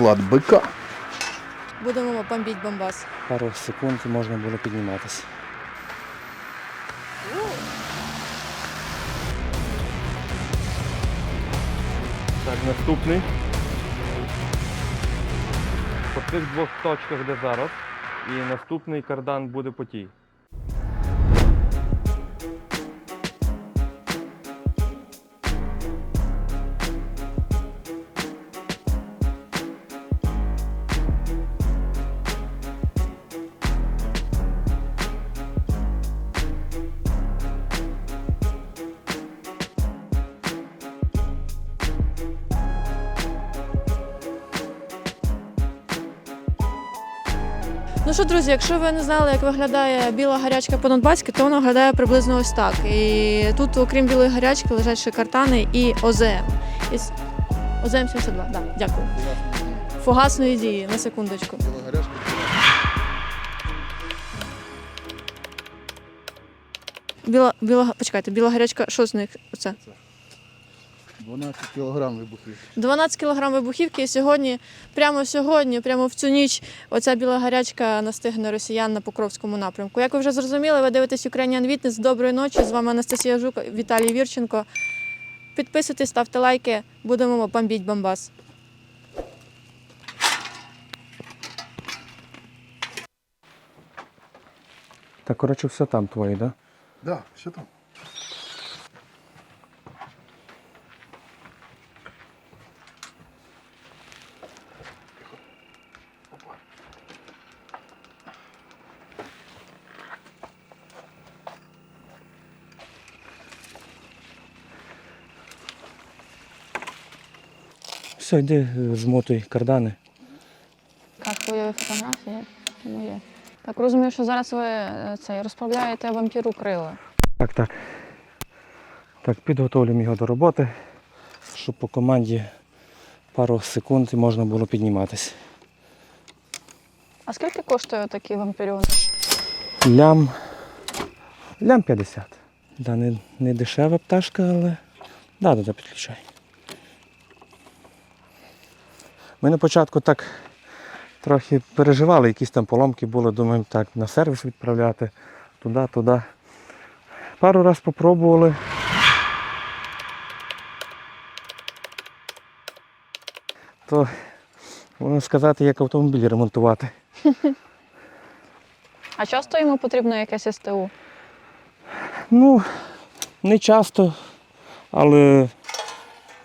Хлад бика. Будемо бомбіть Бомбас. Пару секунд і можна було підніматися. Так, наступний. По цих двох точках, де зараз. І наступний кардан буде по тій. Що, друзі, якщо ви не знали, як виглядає біла гарячка по-донбаськи, то вона виглядає приблизно ось так. І тут, окрім білої гарячки, лежать ще картани і ОЗМ. І ОЗМ 72, да, дякую. Фугасної дії, на секундочку. Біла, біла, почекайте, біла гарячка, що з них? Оце? 12 кілограм вибухів. 12 кг вибухівки, і сьогодні, прямо сьогодні, прямо в цю ніч, оця біла гарячка настигне росіян на Покровському напрямку. Як ви вже зрозуміли, ви дивитесь Ukrainian Witness. Доброї ночі. З вами Анастасія Жук, Віталій Вірченко. Підписуйтесь, ставте лайки, будемо бомбіть Бомбас. Так, коротше, все там твоє, так? Да? Да, що там? Все, йди е, змотуй кардани. Так, твої фотографії моє. Так розумію, що зараз ви е, це розправляєте вампіру крила. Так, так. Так, підготовлюємо його до роботи, щоб по команді пару секунд можна було підніматися. А скільки коштує такий вампірюн? Лям. Лям 50. Да, не, не дешева пташка, але. Да, да, да, підключай. Ми на початку так трохи переживали, якісь там поломки були, думаємо, так, на сервіс відправляти, туди, туди. Пару раз попробували. То, можна сказати, як автомобіль ремонтувати. А часто йому потрібно якесь СТУ? Ну, не часто, але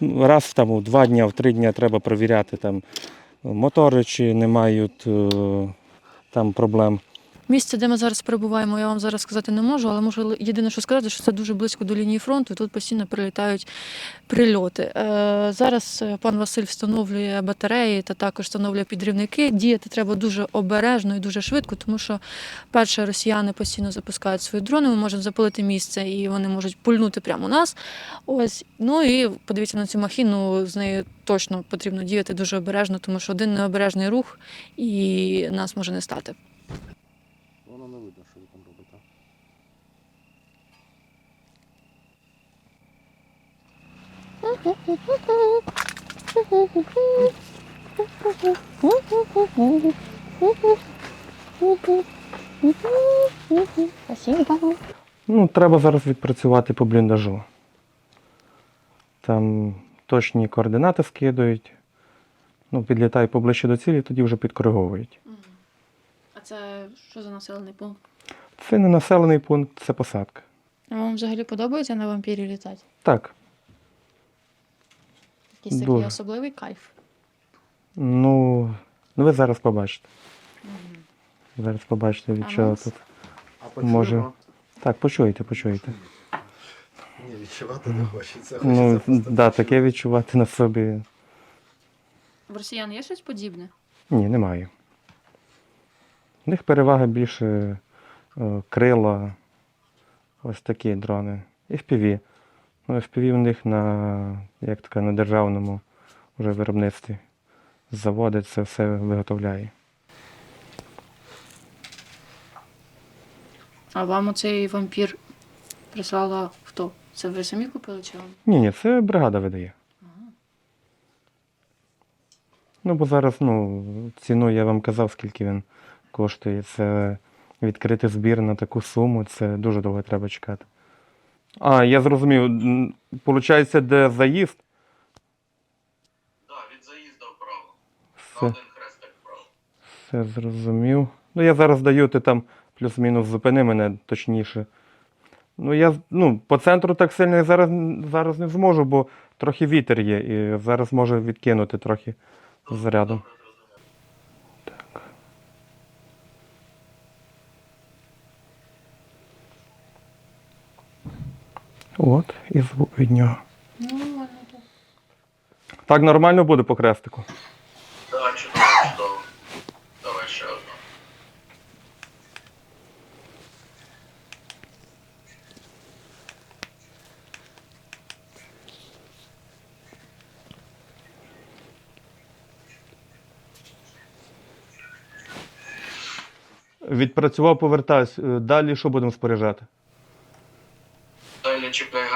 раз там у два дні, в три дні треба перевіряти там мотори, чи не мають е, там проблем. Місце, де ми зараз перебуваємо, я вам зараз сказати не можу, але можу єдине, що сказати, що це дуже близько до лінії фронту, і тут постійно прилітають прильоти. Е, зараз е, пан Василь встановлює батареї та також встановлює підривники. Діяти треба дуже обережно і дуже швидко, тому що перше росіяни постійно запускають свої дрони. Ми можемо запалити місце і вони можуть пульнути прямо у нас. Ось ну і подивіться на цю махіну. З нею точно потрібно діяти дуже обережно, тому що один необережний рух і нас може не стати. Воно не видно, що ви там робите. Спасибо. Ну, треба зараз відпрацювати по бліндажу. Там точні координати скидують. Ну, підлітай поближче до цілі, тоді вже підкориговують. А це що за населений пункт? Це не населений пункт, це посадка. А вам взагалі подобається на вампірі літати? Так, Якийсь такий Дуже. особливий кайф. ну, ну ви зараз побачите. Зараз побачите, від А чого нас? тут. А Може. Так, почуєте, почуєте. Ні, відчувати не хочеться. Ну, Хочеться просто да, почути. таке відчувати на собі. В росіян є щось подібне? Ні, немає. У них перевага більше е, крила, ось такі дрони. І FPV. Ну, FPV них на, як така, на державному вже виробництві. Заводить це все виготовляє. А вам оцей вампір прислала хто? Це ви самі купили чи вам? Ні, ні, це бригада видає. Ну, бо зараз, ну, ціну я вам казав, скільки він коштує. Це відкрити збір на таку суму, це дуже довго треба чекати. А, я зрозумів. Получається, де заїзд? Так, від заїзду вправо. На Все, один хрестик вправо. все зрозумів. Ну, я зараз даю, ти там плюс-мінус зупини мене точніше. Ну, я ну, по центру так сильно я зараз, зараз не зможу, бо трохи вітер є, і зараз можу відкинути трохи зарядом. От, і звук від нього. Нормально. Так нормально буде по крестику. Так, чудово, чудово. Давай ще одну. Відпрацював, повертаюсь. Е, Далі що будемо споряджати?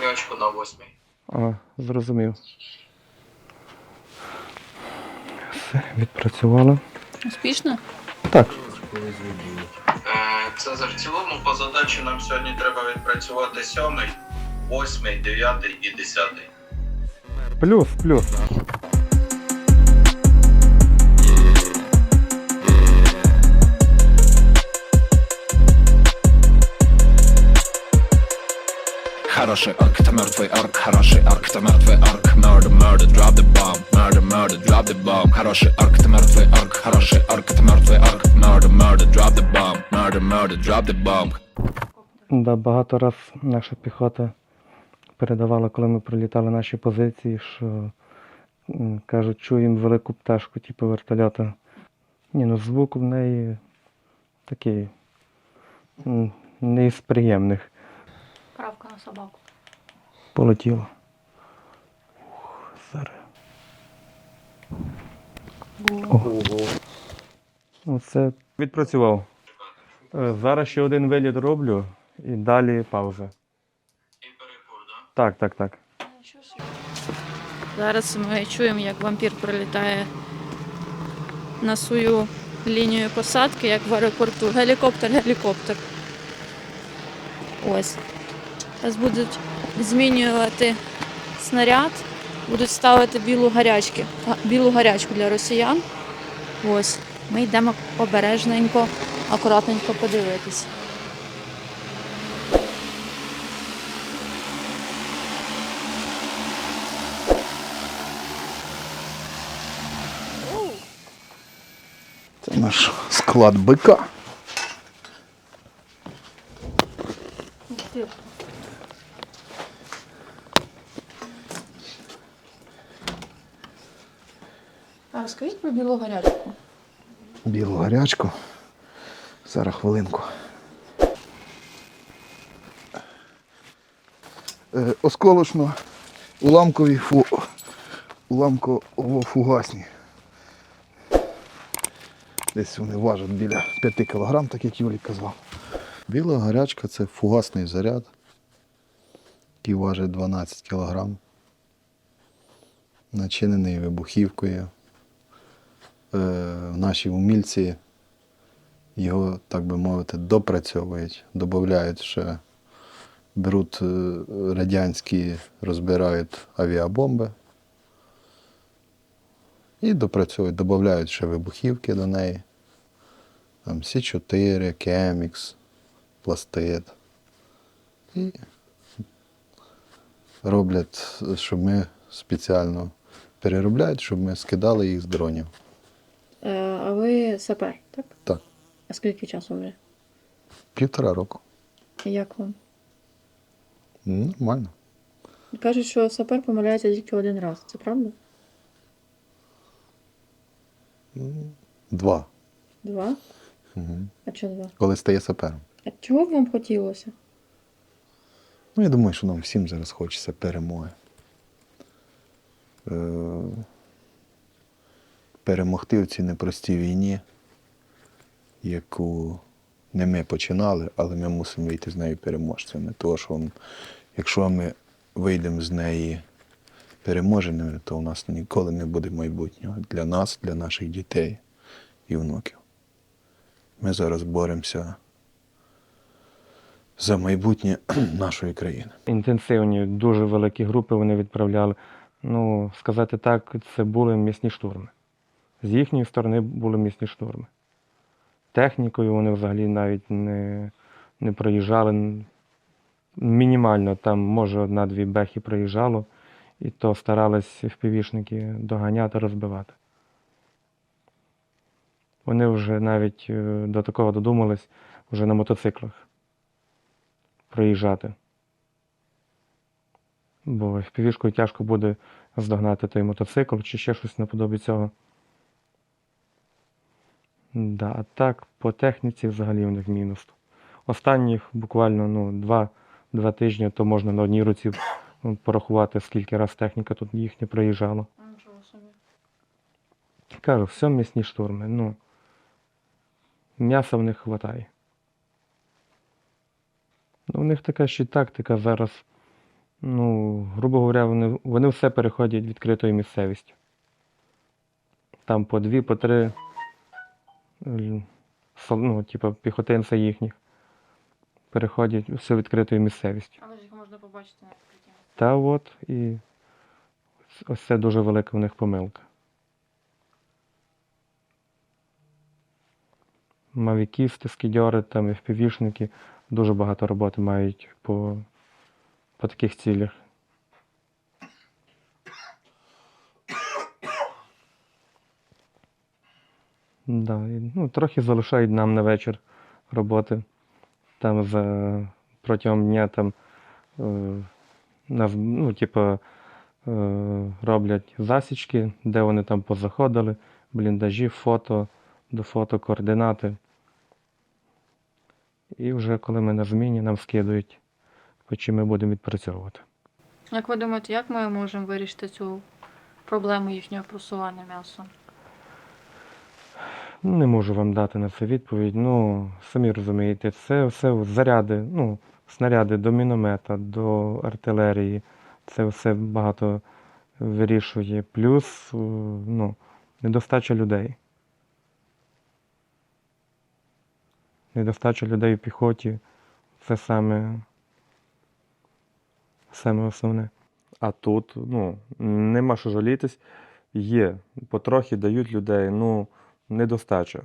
Гарячку на восьмій. А, зрозумів. Все, відпрацювали. Успішно? Так, Е, Це за в цілому по задачі нам сьогодні треба відпрацювати сьомий, восьмий, дев'ятий і десятий. плюс, плюс. Хороший орк, это мертвый орк, хороший орк, это мертвый орк Murder, murder, drop the bomb, murder, murder, drop the bomb Хороший орк, это мертвый орк, хороший орк, это мертвый орк Murder, murder, drop the bomb, murder, murder, drop the bomb Да, багато раз наша піхота передавала, коли ми прилітали наші позиції, що м, кажуть, чуємо велику пташку, типу вертольота. Ні, ну звук в неї такий м, не із приємних. Правка на собаку. Полетіло. Ух, зараз. Оце відпрацював. Е, Зараз ще один виліт роблю і далі пауза. Так, так, так. Зараз ми чуємо, як вампір прилітає на свою лінію посадки, як в аеропорту. Гелікоптер, гелікоптер. Ось. Зараз будуть змінювати снаряд, будуть ставити білу гарячки, білу гарячку для росіян. Ось. Ми йдемо обережненько, акуратненько подивитись. Це наш склад бика. А розкажіть про білу гарячку. Білу гарячку. Зараз хвилинку. Е, осколочно уламкові фу... уламково-фугасні. Десь вони важать біля 5 кг, так як Юрій казав. Біла гарячка це фугасний заряд, який важить 12 кг. Начинений вибухівкою. Е, наші умільці його, так би мовити, допрацьовують, додають ще, беруть е, радянські, розбирають авіабомби і допрацьовують, додають ще вибухівки до неї. Там Сі-4, Кемікс, пластид. І роблять, щоб ми спеціально переробляють, щоб ми скидали їх з дронів. Е, а ви сапер, так? Так. А скільки часу вже? Півтора року. Як вам? Ну, Нормально. Кажуть, що сапер помиляється тільки один раз. Це правда? Два. Два? Угу. А чого два? Коли стає сапером. А чого б вам хотілося? Ну, я думаю, що нам всім зараз хочеться перемоги. Е, перемогти в цій непростій війні, яку не ми починали, але ми мусимо вийти з нею переможцями. Тому що якщо ми вийдемо з неї переможеними, то у нас ніколи не буде майбутнього для нас, для наших дітей і внуків. Ми зараз боремося за майбутнє нашої країни. Інтенсивні, дуже великі групи вони відправляли. Ну, сказати так, це були місні штурми. З їхньої сторони були місні штурми. Технікою вони взагалі навіть не, не проїжджали. Мінімально там, може, одна-дві бехи проїжджало, і то старались впівішники доганяти, розбивати. Вони вже навіть е, до такого додумались вже на мотоциклах проїжджати. Бо впівішкою тяжко буде здогнати той мотоцикл чи ще щось наподобі цього. Да, а так, по техніці взагалі в них мінус. Останніх буквально ну, два, два тижні, то можна на одній руці ну, порахувати, скільки раз техніка тут їхня проїжджала. Кажу, все м'ясні штурми. Ну, м'яса в них вистачає. Ну, у них така ще тактика зараз. Ну, грубо говоря, вони, вони все переходять відкритою місцевістю. Там по дві, по три, ну, типу, піхотинця їхніх переходять все відкритою місцевістю. Але ж їх можна побачити на відкритті. Та от і ось це дуже велика в них помилка. Мавікісти, скідьори, там FPV-шники дуже багато роботи мають по, по таких цілях. Да, ну, трохи залишають нам на вечір роботи. Там за протягом дня там е, нас, ну, типу, е, роблять засічки, де вони там позаходили, бліндажі, фото, до фото, координати. І вже коли ми на зміні, нам скидують, по чим ми будемо відпрацьовувати. Як ви думаєте, як ми можемо вирішити цю проблему їхнього просування м'ясом? Ну, Не можу вам дати на це відповідь. Ну, самі розумієте, це все заряди, ну, снаряди до міномета, до артилерії. Це все багато вирішує. Плюс е, ну, недостача людей. Недостача людей в піхоті це саме, саме основне. А тут ну, нема що жалітись. Є, потрохи дають людей, ну, недостача.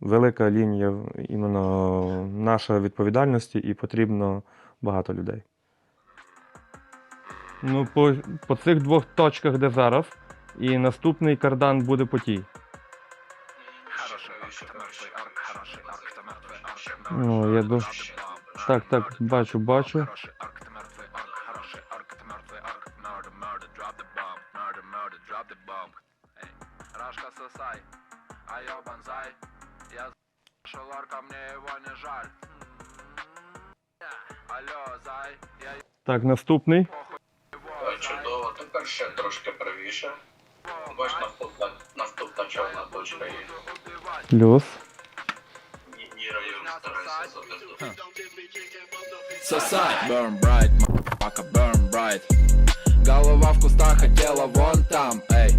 Велика лінія іменно нашої відповідальності і потрібно багато людей. Ну, по, по цих двох точках, де зараз, і наступний кардан буде по тій. Ну, я до... Так, так, бачу, бачу. Рашка сосай, а я банзай, я з***шел арка, мне его не жаль. Алло, зай, я Так, наступний. Е, Чудово, тепер ще трошки правіше. Бач, наступна, наступна чорна точка є. Плюс. Ні, ні район старайся запитати. Сосай Burn bright, мotherfucker, burn bright Голова в кустах, а тело вон там, эй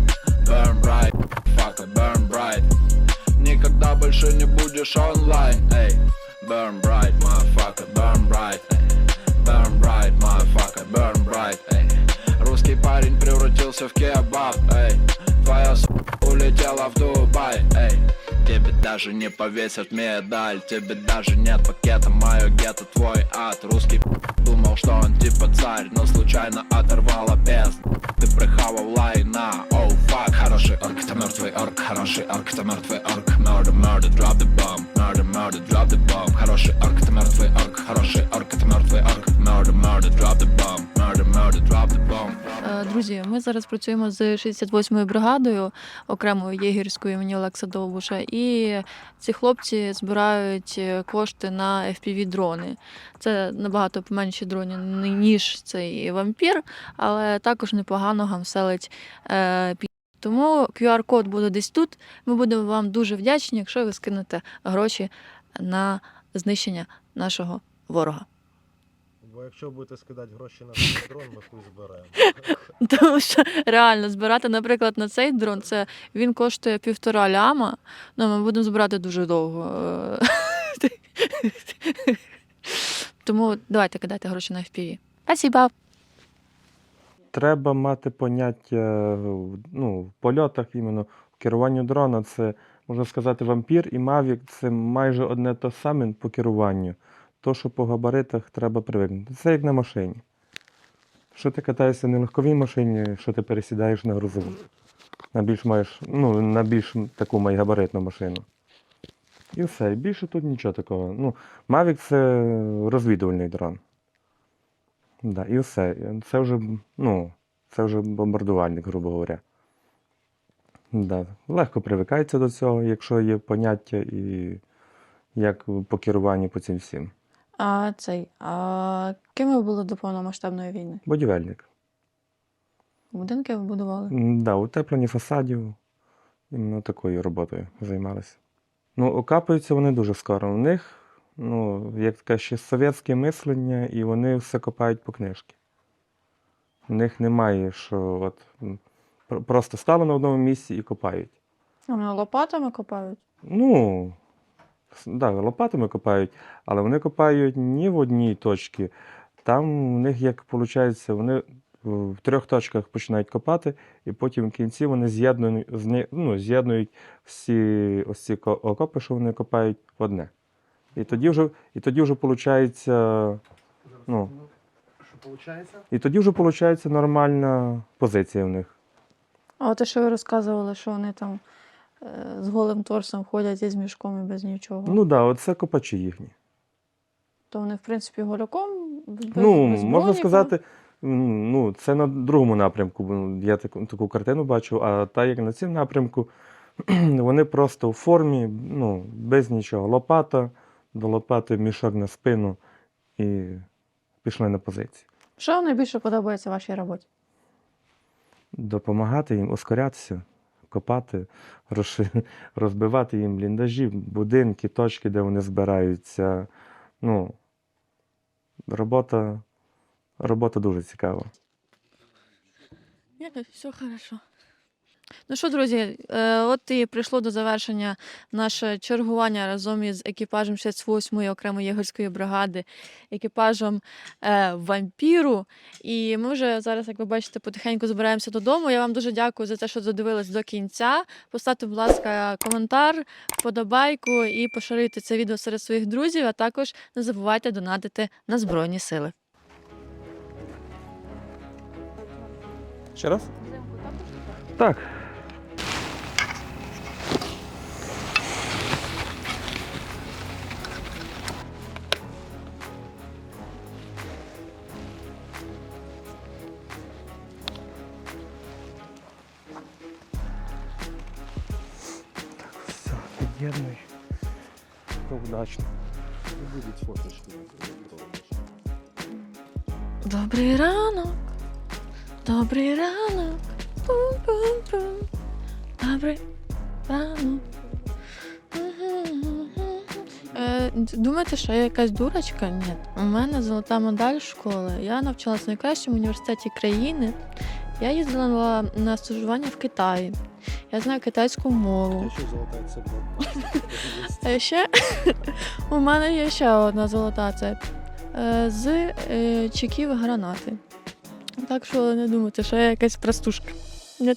Burn bright, fucker, burn bright Никогда больше не будешь онлайн, эй Burn bright, motherfucker, burn bright. Эй. Burn bright, motherfucker, burn bright, эй Русский парень превратился в кебаб, эй Твоя с*** улетела в Дубай, эй Тебе даже не повесят медаль Тебе даже нет пакета, мое гетто твой ад. Русский думал, что он типа царь Но случайно оторвала без Ты прихавал лайна, оу фак Хороший орк, это мертвый орк Хороший орк, это мертвый орк Murder, murder, drop the bomb Murder, murder, drop the bomb Хороший орк, это мертвый орк Хороший орк, это мертвый орк Murder, murder, drop the bomb Murder, murder, drop the bomb Е, Друзі, ми зараз працюємо з 68-ю бригадою окремою єгерською імені Олекса Довбуша, і ці хлопці збирають е, кошти на FPV-дрони. Це набагато поменші дрони, ніж цей вампір, але також непогано гамселить е, пі- тому QR-код буде десь тут. Ми будемо вам дуже вдячні, якщо ви скинете гроші на знищення нашого ворога. Бо якщо будете скидати гроші на цей дрон, ми хуй зберемо. Тому що реально збирати, наприклад, на цей дрон, це він коштує півтора ляма. Ну, ми будемо збирати дуже довго. Тому давайте кидайте гроші на FPV. Спасибо. Треба мати поняття в- ну, в польотах, іменно в керуванні дрона. Це, можна сказати, вампір і Mavic це майже одне те саме по керуванню. То, що по габаритах треба привикнути. Це як на машині. Що ти катаєшся на легковій машині, що ти пересідаєш на грузову. На більш маєш, ну, на більш таку майгабаритну машину. І все. Більше тут нічого такого. Ну, Mavic це розвідувальний дрон. Да, і все. Це вже, ну, це вже бомбардувальник, грубо говоря. Да. Легко привикається до цього, якщо є поняття і як по керуванню по цим всім. А цей. А ким ви були до повномасштабної війни? Будівельник. Будинки ви будували? Да, утеплення фасадів. Іменно такою роботою займалися. Ну, окапуються вони дуже скоро. У них, ну, як таке ще совєтське мислення, і вони все копають по книжці. У них немає, що от, просто стали на одному місці і копають. А Вони лопатами копають? Ну, да, лопатами копають, але вони копають не в одній точці. Там у них, як виходить, вони в трьох точках починають копати, і потім в кінці вони з'єднують, ну, з'єднують всі ось ці окопи, що вони копають в одне. І тоді вже, і тоді вже виходить, ну, Що виходить? і тоді вже виходить нормальна позиція в них. А от те, що ви розказували, що вони там е, з голим торсом ходять і з мішком і без нічого. Ну так, да, оце копачі їхні. То вони, в принципі, голяком без, Ну, без можна сказати, м, ну, це на другому напрямку. бо Я таку, таку картину бачу, а та як на цьому напрямку, вони просто в формі, ну, без нічого. Лопата, до лопати мішок на спину і пішли на позицію. Що вам найбільше подобається в вашій роботі? Допомагати їм ускорятися, копати, розбивати їм бліндажі, будинки, точки, де вони збираються. Ну, робота, робота дуже цікава. Ні, все хорошо. Ну що, друзі, е, от і прийшло до завершення наше чергування разом із екіпажем 68-ї окремої єгорської бригади, екіпажем е, вампіру. І ми вже зараз, як ви бачите, потихеньку збираємося додому. Я вам дуже дякую за те, що додивились до кінця. Поставте, будь ласка, коментар, вподобайку і поширюйте це відео серед своїх друзів, а також не забувайте донатити на Збройні Сили. Ще раз? Так. Так, під'єднуй. Удачно. Будуть фоточки. Добрий ранок, добрий ранок. Пум-пум-пум. Добрий ранок. Е, думаєте, що я якась дурочка? Ні. У мене золота медаль школи. Я навчалась в найкращому університеті країни. Я їздила на, на стажування в Китаї. Я знаю китайську мову. Ще золота цепь. А ще у мене є ще одна золота цепь з е, чеків гранати. Так що не думайте, що я якась простушка. Ні.